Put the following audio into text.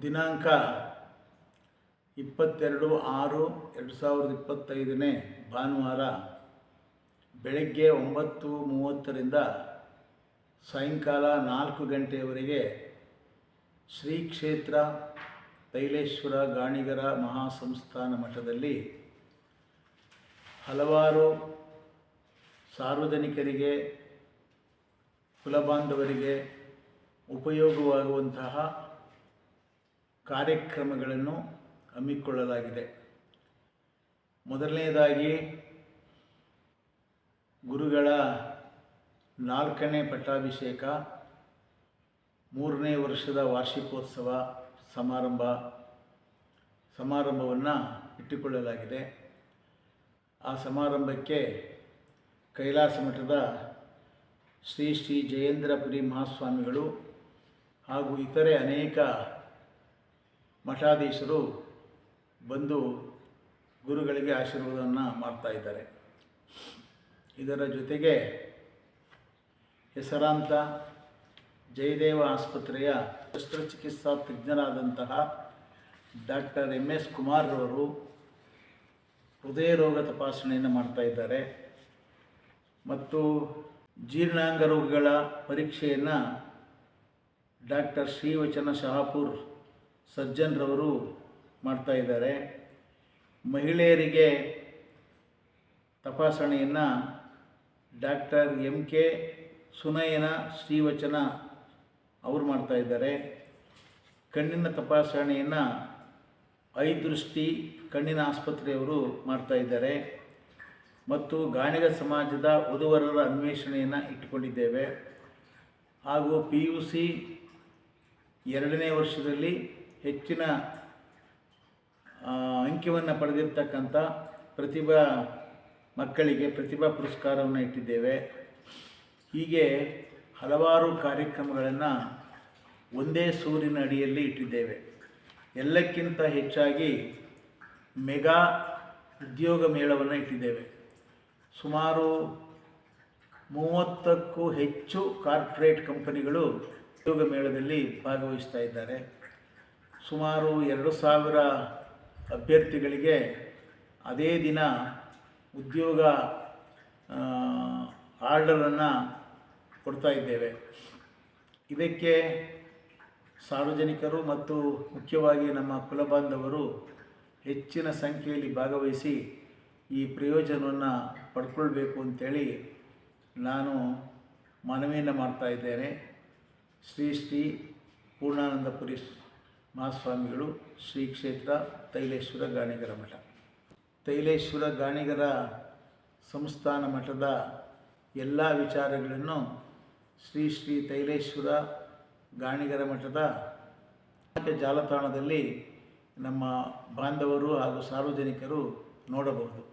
ದಿನಾಂಕ ಇಪ್ಪತ್ತೆರಡು ಆರು ಎರಡು ಸಾವಿರದ ಇಪ್ಪತ್ತೈದನೇ ಭಾನುವಾರ ಬೆಳಗ್ಗೆ ಒಂಬತ್ತು ಮೂವತ್ತರಿಂದ ಸಾಯಂಕಾಲ ನಾಲ್ಕು ಗಂಟೆಯವರೆಗೆ ಶ್ರೀ ಕ್ಷೇತ್ರ ತೈಲೇಶ್ವರ ಗಾಣಿಗರ ಮಹಾಸಂಸ್ಥಾನ ಮಠದಲ್ಲಿ ಹಲವಾರು ಸಾರ್ವಜನಿಕರಿಗೆ, ಕುಲಬಾಂಧವರಿಗೆ ಉಪಯೋಗವಾಗುವಂತಹ ಕಾರ್ಯಕ್ರಮಗಳನ್ನು ಹಮ್ಮಿಕೊಳ್ಳಲಾಗಿದೆ. ಮೊದಲನೆಯದಾಗಿ ಗುರುಗಳ ನಾಲ್ಕನೇ ಪಟ್ಟಾಭಿಷೇಕ, ಮೂರನೇ ವರ್ಷದ ವಾರ್ಷಿಕೋತ್ಸವ ಸಮಾರಂಭ, ಸಮಾರಂಭವನ್ನು ಇಟ್ಟುಕೊಳ್ಳಲಾಗಿದೆ. ಆ ಸಮಾರಂಭಕ್ಕೆ ಕೈಲಾಸ ಮಠದ ಶ್ರೀ ಶ್ರೀ ಜಯೇಂದ್ರಪುರಿ ಮಹಾಸ್ವಾಮಿಗಳು ಹಾಗೂ ಇತರೆ ಅನೇಕ ಮಠಾಧೀಶರು ಬಂದು ಗುರುಗಳಿಗೆ ಆಶೀರ್ವಾದವನ್ನು ಮಾಡ್ತಾ ಇದ್ದಾರೆ. ಇದರ ಜೊತೆಗೆ ಹೆಸರಾಂತ ಜಯದೇವ ಆಸ್ಪತ್ರೆಯ ಶಸ್ತ್ರಚಿಕಿತ್ಸಾ ತಜ್ಞರಾದಂತಹ ಡಾಕ್ಟರ್ ಎಂ ಎಸ್ ಕುಮಾರ್ರವರು ಹೃದಯ ರೋಗ ತಪಾಸಣೆಯನ್ನು ಮಾಡ್ತಾ ಇದ್ದಾರೆ. ಮತ್ತು ಜೀರ್ಣಾಂಗ ರೋಗಗಳ ಪರೀಕ್ಷೆಯನ್ನು ಡಾಕ್ಟರ್ ಶ್ರೀವಚನ ಶಹಾಪುರ್ ಸರ್ಜನ್ರವರು ಮಾಡ್ತಾ ಇದ್ದಾರೆ. ಮಹಿಳೆಯರಿಗೆ ತಪಾಸಣೆಯನ್ನು doctor M K Sunayana Srivachana ಅವರು ಮಾಡ್ತಾ ಇದ್ದಾರೆ. ಕಣ್ಣಿನ ತಪಾಸಣೆಯನ್ನು ಐ ದೃಷ್ಟಿ ಕಣ್ಣಿನ ಆಸ್ಪತ್ರೆಯವರು ಮಾಡ್ತಾಯಿದ್ದಾರೆ ಮತ್ತು ಗಾಣಿಗ ಸಮಾಜದ ವಧುವರರ ಅನ್ವೇಷಣೆಯನ್ನು ಇಟ್ಟುಕೊಂಡಿದ್ದೇವೆ. ಹಾಗೂ ಪಿ ಯು ಸಿ ಎರಡನೇ ವರ್ಷದಲ್ಲಿ ಹೆಚ್ಚಿನ ಅಂಕಿವನ್ನು ಪಡೆದಿರ್ತಕ್ಕಂಥ ಪ್ರತಿಭಾ ಮಕ್ಕಳಿಗೆ ಪ್ರತಿಭಾ ಪುರಸ್ಕಾರವನ್ನು ಇಟ್ಟಿದ್ದೇವೆ. ಹೀಗೆ ಹಲವಾರು ಕಾರ್ಯಕ್ರಮಗಳನ್ನು ಒಂದೇ ಸೂರಿನ ಅಡಿಯಲ್ಲಿ ಇಟ್ಟಿದ್ದೇವೆ. ಎಲ್ಲಕ್ಕಿಂತ ಹೆಚ್ಚಾಗಿ ಮೆಗಾ ಉದ್ಯೋಗ ಮೇಳವನ್ನು ಇಟ್ಟಿದ್ದೇವೆ. ಸುಮಾರು ಮೂವತ್ತಕ್ಕೂ ಹೆಚ್ಚು ಕಾರ್ಪೊರೇಟ್ ಕಂಪನಿಗಳು ಉದ್ಯೋಗ ಮೇಳದಲ್ಲಿ ಭಾಗವಹಿಸ್ತಾ ಇದ್ದಾರೆ. ಸುಮಾರು ಎರಡು ಸಾವಿರ ಅಭ್ಯರ್ಥಿಗಳಿಗೆ ಅದೇ ದಿನ ಉದ್ಯೋಗ ಆರ್ಡರನ್ನು ಕೊಡ್ತಾ ಇದ್ದೇವೆ. ಇದಕ್ಕೆ ಸಾರ್ವಜನಿಕರು ಮತ್ತು ಮುಖ್ಯವಾಗಿ ನಮ್ಮ ಕುಲಬಾಂಧವರು ಹೆಚ್ಚಿನ ಸಂಖ್ಯೆಯಲ್ಲಿ ಭಾಗವಹಿಸಿ ಈ ಪ್ರಯೋಜನವನ್ನು ಪಡ್ಕೊಳ್ಬೇಕು ಅಂತೇಳಿ ನಾನು ಮನವಿಯನ್ನು ಮಾಡ್ತಾ ಇದ್ದೇನೆ. ಶ್ರೀ ಶ್ರೀ ಪೂರ್ಣಾನಂದಪುರಿ ಮಹಾಸ್ವಾಮಿಗಳು ಶ್ರೀ ಕ್ಷೇತ್ರ ತೈಲೇಶ್ವರ ಗಾಣಿಗರ ಮಠ. ತೈಲೇಶ್ವರ ಗಾಣಿಗರ ಸಂಸ್ಥಾನ ಮಠದ ಎಲ್ಲ ವಿಚಾರಗಳನ್ನು ಶ್ರೀ ಶ್ರೀ ತೈಲೇಶ್ವರ ಗಾಣಿಗರ ಮಠದ ಜಾಲತಾಣದಲ್ಲಿ ನಮ್ಮ ಬಾಂಧವರು ಹಾಗೂ ಸಾರ್ವಜನಿಕರು ನೋಡಬಹುದು.